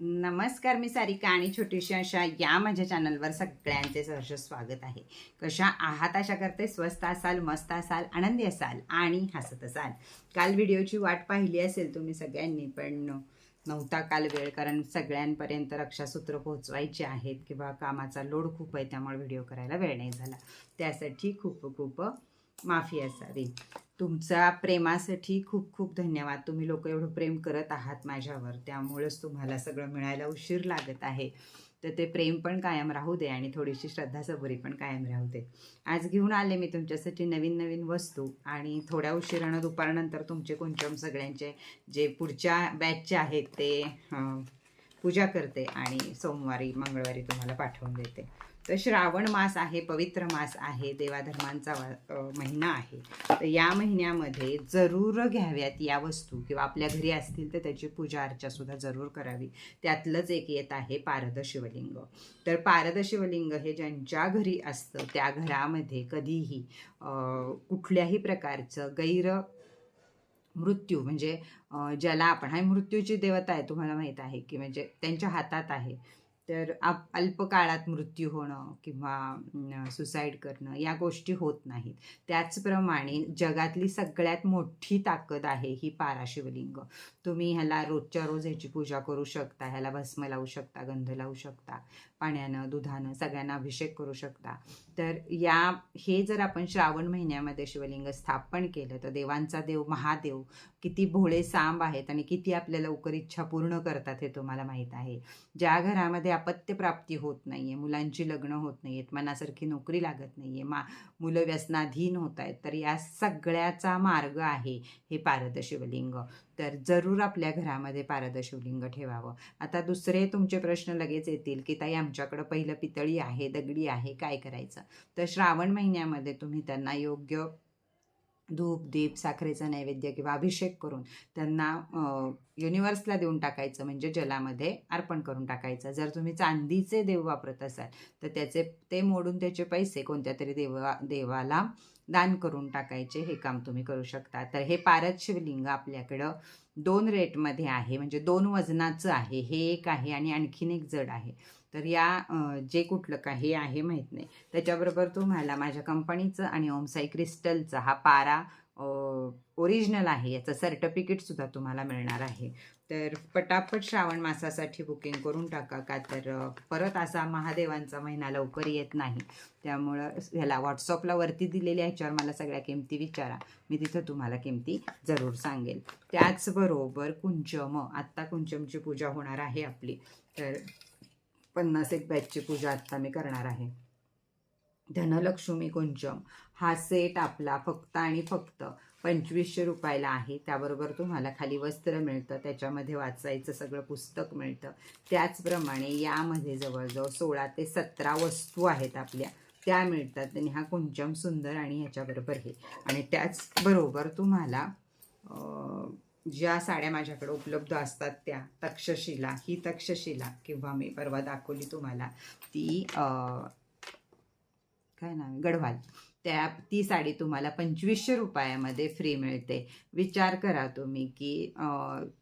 नमस्कार मी सारिका आणि छोटीशी अशा या माझ्या चॅनलवर सगळ्यांचे सहर्ष स्वागत आहे. कशा आहात अशा करते स्वस्त असाल मस्त असाल आनंदी असाल आणि हसत असाल. काल व्हिडिओची वाट पाहिली असेल तुम्ही सगळ्यांनी पण नव्हता काल वेळ कारण सगळ्यांपर्यंत रक्षासूत्र पोहोचवायचे आहेत किंवा कामाचा लोड खूप आहे त्यामुळे व्हिडिओ करायला वेळ नाही झाला. त्यासाठी खूप खूप माफी असावी. तुमचा प्रेमासाठी खूप खूप धन्यवाद. तुम्ही लोक एवढं प्रेम करत आहात माझ्यावर. त्यामुळेच तुम्हाला सगळं मिळायला उशीर लागत आहे. तर ते प्रेम पण कायम राहू दे आणि थोडीशी श्रद्धा सबुरी पण कायम राहू दे. आज घेऊन आले मी तुमच्यासाठी नवीन नवीन वस्तू आणि थोड्या उशिरानं दुपारनंतर तुमचे कुंचम सगळ्यांचे जे पुढच्या बॅचचे आहेत ते पूजा करते आणि सोमवारी मंगळवारी तुम्हाला पाठवून देते. तर श्रावण मास आहे पवित्र मास आहे देवाधर्मांचा महिना आहे. तर या महिन्यामध्ये जरूर घ्याव्यात या वस्तू किंवा आपल्या घरी असतील तर त्याची पूजा अर्चा सुद्धा जरूर करावी. त्यातलंच एक येत आहे पारद शिवलिंग तर पारद शिवलिंग हे ज्यांच्या घरी असतं त्या घरामध्ये कधीही कुठल्याही प्रकारचं गैर मृत्यू म्हणजे ज्याला आपण हा मृत्यूची देवता आहे तुम्हाला माहीत आहे की म्हणजे त्यांच्या हातात आहे. तर आप अल्पकाळात मृत्यू होणं किंवा सुसाईड करणं या गोष्टी होत नाहीत. त्याचप्रमाणे जगातली सगळ्यात मोठी ताकद आहे ही पाराशिवलिंग. तुम्ही ह्याला रोजच्या रोज ह्याची पूजा करू शकता ह्याला भस्म लावू शकता गंध लावू शकता पाण्यानं दुधानं सगळ्यांना अभिषेक करू शकता. तर या हे जर आपण श्रावण महिन्यामध्ये शिवलिंग स्थापन केलं तर देवांचा देव महादेव किती भोळे सांब आहेत आणि किती आपल्या लवकर इच्छा पूर्ण करतात हे तुम्हाला माहीत आहे. ज्या घरामध्ये अपत्य होत होत नाहीये मुलांची लग्न होत नाही आहेत मनासारखी नोकरी लागत नाही आहे मा मुलं व्यसनाधीन होत आहेत तर या सगळ्याचा मार्ग आहे हे पारदशिवलिंग तर जरूर आपल्या घरामध्ये पारदशिवलिंग ठेवावं. आता दुसरे तुमचे प्रश्न लगेच येतील की ताई आमच्याकडं पहिलं पितळी आहे दगडी आहे काय करायचं? तर श्रावण महिन्यामध्ये तुम्ही त्यांना योग्य धूप दीप साखरेचा नैवेद्य किंवा अभिषेक करून त्यांना युनिवर्सला देऊन टाकायचं म्हणजे जलामध्ये अर्पण करून टाकायचं. जर तुम्ही चांदीचे देव वापरत असाल तर त्याचे ते मोडून त्याचे पैसे कोणत्या तरी देवा देवाला दान करून टाकायचे हे काम तुम्ही करू शकता. तर हे पारद शिवलिंग आपल्याकडं दोन रेटमध्ये आहे म्हणजे दोन वजनाचं आहे. हे एक आहे आणि आणखीन एक जड आहे. तर या जे कुठलं काही आहे माहीत नाही. त्याच्याबरोबर तुम्हाला माझ्या कंपनीचं आणि ओमसाई क्रिस्टलचा हा पारा ओरिजिनल आहे. याचं सर्टिफिकेटसुद्धा तुम्हाला मिळणार आहे. तर पटापट श्रावण मासासाठी बुकिंग करून टाका का तर परत असा महादेवांचा महिना लवकर येत नाही. त्यामुळं ह्याला व्हॉट्सअपला वरती दिलेल्या ह्याच्यावर मला सगळ्या किमती विचारा. मी तिथं तुम्हाला किमती जरूर सांगेल. त्याचबरोबर कुंचम आत्ता कुंचमची पूजा होणार आहे आपली. तर पन्नास एक बॅचची पूजा आत्ता मी करणार आहे. धनलक्ष्मी कुंचम हा सेट आपला फक्त आणि फक्त पंचवीसशे रुपयाला आहे. त्याबरोबर तुम्हाला खाली वस्त्र मिळतं त्याच्यामध्ये वाचायचं सगळं पुस्तक मिळतं. त्याचप्रमाणे यामध्ये जवळजवळ सोळा ते सतरा वस्तू आहेत आपल्या. त्या मिळतात. आणि हा कुंचम सुंदर आणि ह्याच्याबरोबर हे. आणि त्याचबरोबर तुम्हाला ज्या साड्या माझ्याकडे उपलब्ध असतात त्या तक्षशिला ही तक्षशिला किंवा मी परवा दाखवली तुम्हाला ती काय नाव गढवाल. त्या ती साडी तुम्हाला पंचवीसशे रुपयामध्ये फ्री मिळते. विचार करा तुम्ही की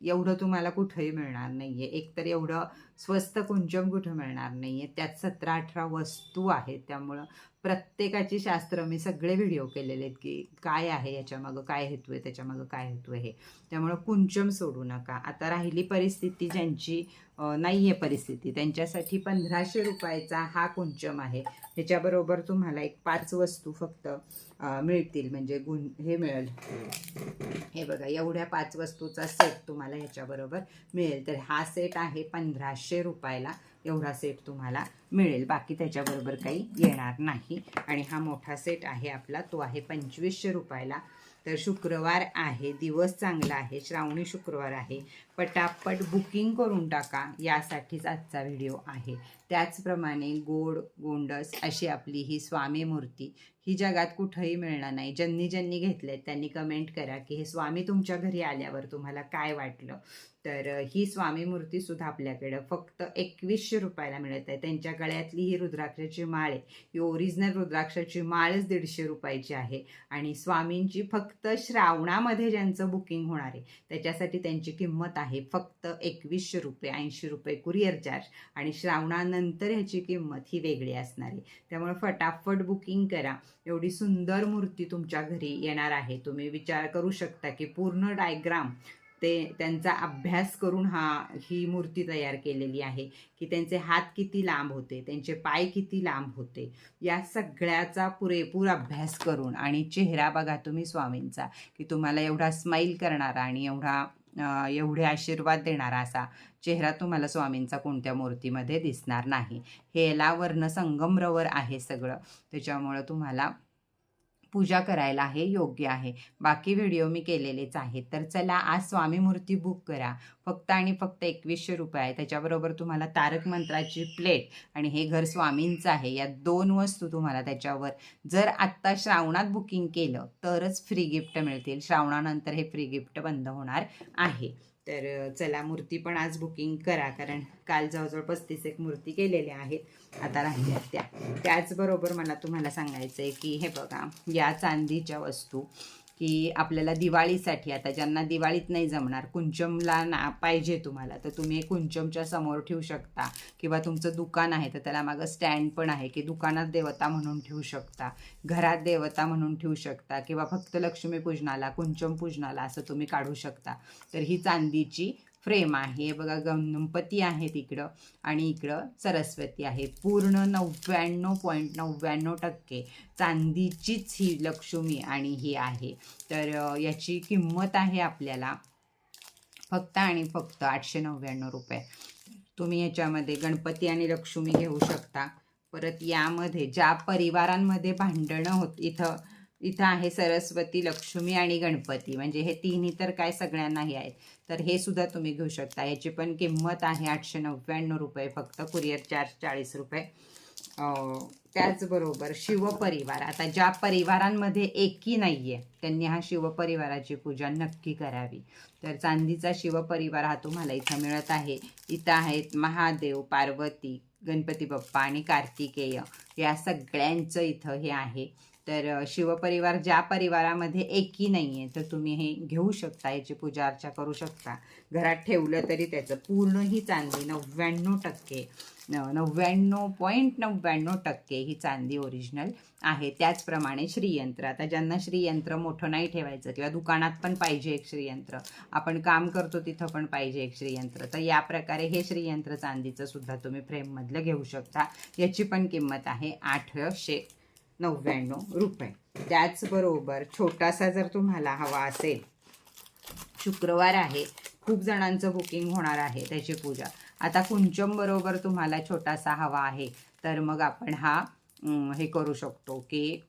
एवढं तुम्हाला कुठंही मिळणार नाही आहे एकतर एवढं स्वस्त कुंचम कुठं मिळणार नाही आहे त्यात सतरा अठरा वस्तू आहेत. त्यामुळं प्रत्येकाची शास्त्र मी सगळे व्हिडिओ केलेले आहेत की काय आहे याच्यामागं काय हेतू आहे त्याच्यामागं काय हेतू आहे. त्यामुळं कुंचम सोडू नका. आता राहिली परिस्थिती ज्यांची नाही आहे परिस्थिती. त्यांच्यासाठी पंधराशे रुपयाचा हा कुंचम आहे. ह्याच्याबरोबर तुम्हाला एक पाच वस्तू फक्त मिळतील. म्हणजे गुण हे मिळेल. हे बघा एवढ्या पाच वस्तूचा सेट तुम्हाला ह्याच्याबरोबर मिळेल. तर हा सेट आहे पंधराशे रुपयाला. एवढा सेट तुम्हाला मिळेल. बाकी त्याच्याबरोबर काही येणार नाही. आणि हा मोठा सेट आहे आपला. तो आहे पंचवीसशे रुपयाला. तर शुक्रवार आहे दिवस चांगला आहे श्रावणी शुक्रवार आहे. पटापट बुकिंग करून टाका यासाठीच आजचा व्हिडिओ आहे. त्याचप्रमाणे गोड गोंडस अशी आपली ही स्वामी मूर्ती ही जगात कुठंही मिळणार नाही. ज्यांनी ज्यांनी घेतलेत त्यांनी कमेंट करा की हे स्वामी तुमच्या घरी आल्यावर तुम्हाला काय वाटलं? तर ही स्वामी मूर्ती सुद्धा आपल्याकडं फक्त एकवीसशे रुपयाला मिळत आहे. त्यांच्या गळ्यातली ही रुद्राक्षाची माळ आहे. ही ओरिजिनल रुद्राक्षाची माळच दीडशे रुपयाची आहे. आणि स्वामींची फक्त श्रावणामध्ये ज्यांचं बुकिंग होणार आहे त्याच्यासाठी त्यांची किंमत आहे फक्त एकवीसशे रुपये ऐंशी रुपये कुरिअर चार्ज आणि श्रावणानं नंतर ह्याची किंमत ही वेगळी असणार आहे. त्यामुळे फटाफट बुकिंग करा. एवढी सुंदर मूर्ती तुमच्या घरी येणार आहे. तुम्ही विचार करू शकता की पूर्ण डायग्राम ते त्यांचा अभ्यास करून हा ही मूर्ती तयार केलेली आहे. की त्यांचे हात किती लांब होते त्यांचे पाय किती लांब होते या सगळ्याचा पुरेपूर अभ्यास करून आणि चेहरा बघा तुम्ही स्वामींचा की तुम्हाला एवढा स्माईल करणारा आणि एवढा एवढे आशीर्वाद देणारा असा चेहरा तुम्हाला स्वामींचा कोणत्या मूर्तीमध्ये दिसणार नाही. हे याला संगमरवर आहे सगळं. त्याच्यामुळं तुम्हाला पूजा करायला हे योग्य आहे. बाकी व्हिडिओ मी केलेलेच आहेत. तर चला आज स्वामी मूर्ती बुक करा. फक्त आणि फक्त एकवीसशे रुपये. आहे त्याच्याबरोबर तुम्हाला तारक मंत्राची प्लेट आणि हे घर स्वामींचं आहे. या दोन वस्तू तुम्हाला त्याच्यावर. जर आत्ता श्रावणात बुकिंग केलं तरच फ्री गिफ्ट मिळतील. श्रावणानंतर हे फ्री गिफ्ट बंद होणार आहे. तर चला मूर्ती पण आज बुकिंग करा कारण काल जवळजवळ पस्तीस एक मूर्ती केलेल्या आहेत आता राहिल्या त्या. त्याचबरोबर मला तुम्हाला सांगायचं आहे की हे बघा या चांदीच्या वस्तू की आपल्याला दिवाळीसाठी आता ज्यांना दिवाळीत नाही जमणार कुंचमला ना पाहिजे तुम्हाला तर तुम्ही कुंचमच्या समोर ठेवू शकता. किंवा तुमचं दुकान आहे तर त्याला मागं स्टँड पण आहे की दुकानात देवता म्हणून ठेवू शकता घरात देवता म्हणून ठेवू शकता किंवा फक्त लक्ष्मी पूजनाला कुंचम पूजनाला असं तुम्ही काढू शकता. तर ही चांदीची फ्रेम आहे. बघा गणपती आहेत इकडं आणि इकडं सरस्वती आहे. पूर्ण नव्याण्णव पॉईंट नव्याण्णव टक्के चांदीचीच ही लक्ष्मी आणि ही आहे. तर याची किंमत आहे आपल्याला फक्त आणि फक्त आठशे नव्याण्णव रुपये. तुम्ही याच्यामध्ये गणपती आणि लक्ष्मी घेऊ शकता. परत यामध्ये ज्या परिवारांमध्ये भांडणं होत इथं इथं आहे सरस्वती लक्ष्मी आणि गणपती. म्हणजे हे तिन्ही तर काय सगळ्यांनाही आहेत. तर हे सुद्धा तुम्ही घेऊ शकता. याची पण किंमत आहे आठशे नव्याण्णव रुपये. फक्त कुरिअर चार्ज चाळीस रुपये. त्याचबरोबर शिवपरिवार आता ज्या परिवारांमध्ये एकी नाही आहे त्यांनी हा शिवपरिवाराची पूजा नक्की करावी. तर चांदीचा शिवपरिवार हा तुम्हाला इथं मिळत आहे. इथं आहेत महादेव पार्वती गणपती बाप्पा आणि कार्तिकेय. या सगळ्यांचं इथं हे आहे. तर शिवपरिवार ज्या परिवारामध्ये एकी नाही आहे तर तुम्ही हे घेऊ शकता याची पूजा अर्चा करू शकता. घरात ठेवलं तरी त्याचं पूर्ण ही चांदी नव्याण्णव टक्के नव्याण्णव पॉईंट नव्याण्णव टक्के ही चांदी ओरिजिनल आहे. त्याचप्रमाणे श्रीयंत्र. आता ज्यांना श्रीयंत्र मोठं नाही ठेवायचं किंवा दुकानात पण पाहिजे एक श्रीयंत्र आपण काम करतो तिथं पण पाहिजे एक श्रीयंत्र तर या प्रकारे हे श्रीयंत्र चांदीचं सुद्धा तुम्ही फ्रेममधलं घेऊ शकता. याची पण किंमत आहे आठशे नव्याण्णव रुपये. त्याचबरोबर छोटासा जर तुम्हाला हवा असेल शुक्रवार आहे खूप जणांचं बुकिंग होणार आहे त्याची पूजा. आता कुंचम बरोबर तुम्हाला छोटासा हवा आहे तर मग आपण हा हे करू शकतो की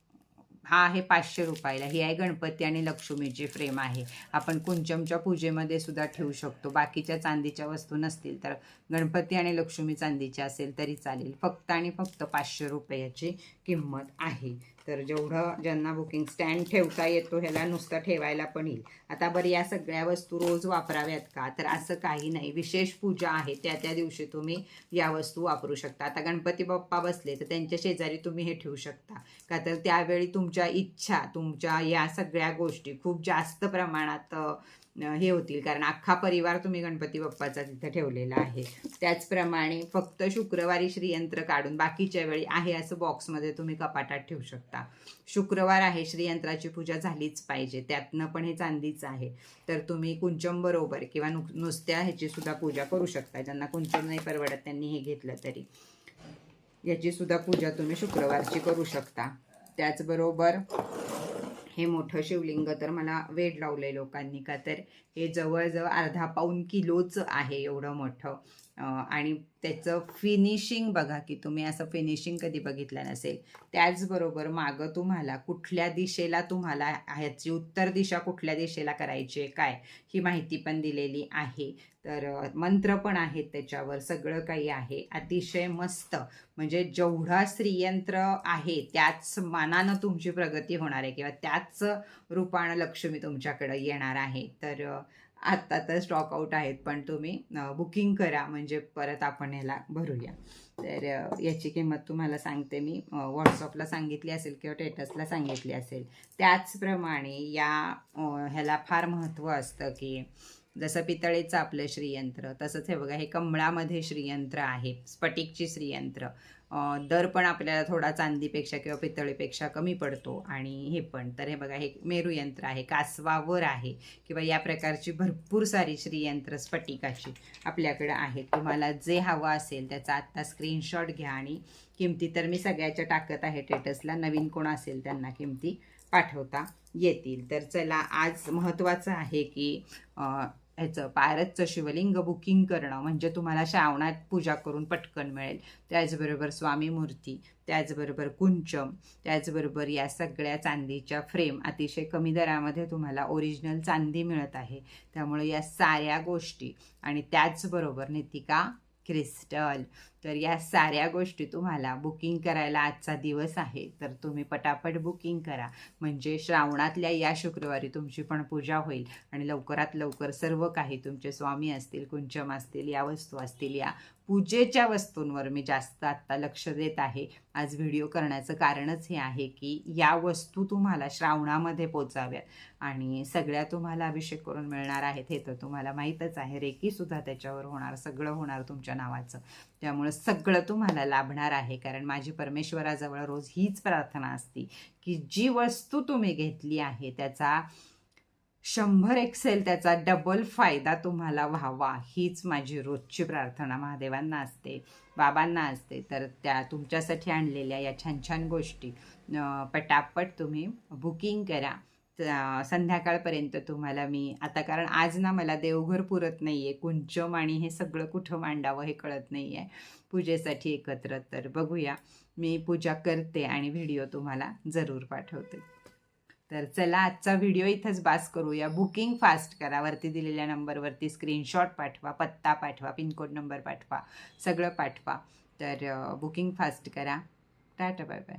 हा आहे पाचशे रुपयाला. ही आहे गणपती आणि लक्ष्मीची फ्रेम आहे. आपण कुंचमच्या पूजेमध्ये सुद्धा ठेवू शकतो. बाकीच्या चांदीच्या वस्तू नसतील तर गणपती आणि लक्ष्मी चांदीच्या असेल तरी चालेल. फक्त आणि फक्त पाचशे रुपयाची किंमत आहे. तर जेवढं ज्यांना बुकिंग स्टँड ठेवता येतो ह्याला नुसतं ठेवायला पण येईल. आता बरं या सगळ्या वस्तू रोज वापराव्यात का? तर असं काही नाही. विशेष पूजा आहे. त्या त्या दिवशी तुम्ही या वस्तू वापरू शकता. आता गणपती बाप्पा बसले तर त्यांच्या शेजारी तुम्ही हे ठेवू शकता. का तर त्यावेळी तुमच्या इच्छा तुमच्या या सगळ्या गोष्टी खूप जास्त प्रमाणात हे होतील. कारण अख्खा परिवार तुम्ही गणपती बाप्पाचा तिथं ठेवलेला आहे. त्याचप्रमाणे फक्त शुक्रवारी श्रीयंत्र काढून बाकीच्या वेळी आहे असं बॉक्समध्ये तुम्ही कपाटात ठेवू शकता. शुक्रवार आहे श्रीयंत्राची पूजा झालीच पाहिजे. त्यातनं पण हे चांदीचं आहे. तर तुम्ही कुंचम बरोबर किंवा नु नुसत्या ह्याची सुद्धा पूजा करू शकता. ज्यांना कुंचम नाही परवडत त्यांनी हे घेतलं तरी. याची सुद्धा पूजा तुम्ही शुक्रवारची करू शकता. त्याचबरोबर हे मोठं शिवलिंग तर मला वेड लावलंय लोकांनी का तर. हे जवळजवळ अर्धा पाऊन किलोचं आहे एवढं मोठं. आणि त्याचं फिनिशिंग बघा की तुम्ही असं फिनिशिंग कधी बघितलं नसेल. त्याचबरोबर मागं तुम्हाला कुठल्या दिशेला तुम्हाला ह्याची उत्तर दिशा कुठल्या दिशेला करायची आहे काय ही माहिती पण दिलेली आहे. तर मंत्र पण आहेत त्याच्यावर सगळं काही आहे. अतिशय मस्त. म्हणजे जेवढा श्रीयंत्र आहे त्याच मानानं तुमची प्रगती होणार आहे किंवा त्याच रूपानं लक्ष्मी तुमच्याकडं येणार आहे. तर आत्ता तर स्टॉक आउट आहेत पण तुम्ही बुकिंग करा म्हणजे परत आपण ह्याला भरूया. तर याची किंमत तुम्हाला सांगते मी. व्हॉट्सअपला सांगितली असेल किंवा टेटसला सांगितली असेल. त्याचप्रमाणे या ह्याला फार महत्त्व असतं की जसं पितळेचं आपलं श्रीयंत्र तसंच हे बघा हे कमळामध्ये श्रीयंत्र आहे स्फटिकची श्रीयंत्र. दर पण आपल्याला थोडा चांदीपेक्षा किंवा पितळेपेक्षा कमी पडतो आणि हे पण. तर हे बघा हे मेरू यंत्र आहे कासवावर आहे किंवा या प्रकारची भरपूर सारी श्रीयंत्र स्फटिकाची आपल्याकडे आहेत. तुम्हाला जे हवं असेल त्याचा आत्ता स्क्रीनशॉट घ्या आणि किमती तर मी सगळ्याच्या टाकत आहे टेटसला नवीन कोण असेल त्यांना किमती पाठवता येतील. तर चला आज महत्त्वाचं आहे की ह्याचं पायरसचं शिवलिंग बुकिंग करणं म्हणजे तुम्हाला श्रावणात पूजा करून पटकन मिळेल. त्याचबरोबर स्वामी मूर्ती त्याचबरोबर कुंचम त्याचबरोबर या सगळ्या चांदीच्या फ्रेम अतिशय कमी दरामध्ये तुम्हाला ओरिजिनल चांदी मिळत आहे. त्यामुळे या साऱ्या गोष्टी आणि त्याचबरोबर नितिका क्रिस्टल. तर या साऱ्या गोष्टी तुम्हाला बुकिंग करायला आजचा दिवस आहे. तर तुम्ही पटापट बुकिंग करा. म्हणजे श्रावणातल्या या शुक्रवारी तुमची पण पूजा होईल. आणि लवकरात लवकर सर्व काही तुमचे स्वामी असतील कुंचम असतील या वस्तू असतील या पूजेच्या वस्तूंवर मी जास्त आत्ता लक्ष देत आहे. आज व्हिडिओ करण्याचं कारणच हे आहे की या वस्तू तुम्हाला श्रावणामध्ये पोचाव्यात आणि सगळ्या तुम्हाला अभिषेक करून मिळणार आहेत हे तर तुम्हाला माहीतच आहे. रेकीसुद्धा त्याच्यावर होणार सगळं होणार तुमच्या नावाचं. त्यामुळं सगळं तुम्हाला लाभणार आहे. कारण माझी परमेश्वराजवळ रोज हीच प्रार्थना असती की जी वस्तू तुम्ही घेतली आहे त्याचा शंभर एक्सेल त्याचा डबल फायदा तुम्हाला व्हावा. हीच माझी रोजची प्रार्थना. महादेवांना असते बाबांना असते. तर त्या तुमच्यासाठी आणलेल्या या छान छान गोष्टी पटापट तुम्ही बुकिंग करा. संध्याकाळपर्यंत तुम्हाला मी आता कारण आज ना मला देवघर पुरत नाही आहे कुंचम आणि हे सगळं कुठं मांडावं हे कळत नाही आहे पूजेसाठी एकत्र. तर बघूया. मी पूजा करते आणि व्हिडिओ तुम्हाला जरूर पाठवते. तर चला आजचा व्हिडिओ इथंच बास करूया. बुकिंग फास्ट करा. वरती दिलेल्या नंबरवरती स्क्रीनशॉट पाठवा पत्ता पाठवा पिनकोड नंबर पाठवा सगळं पाठवा. तर बुकिंग फास्ट करा. Tata bye bye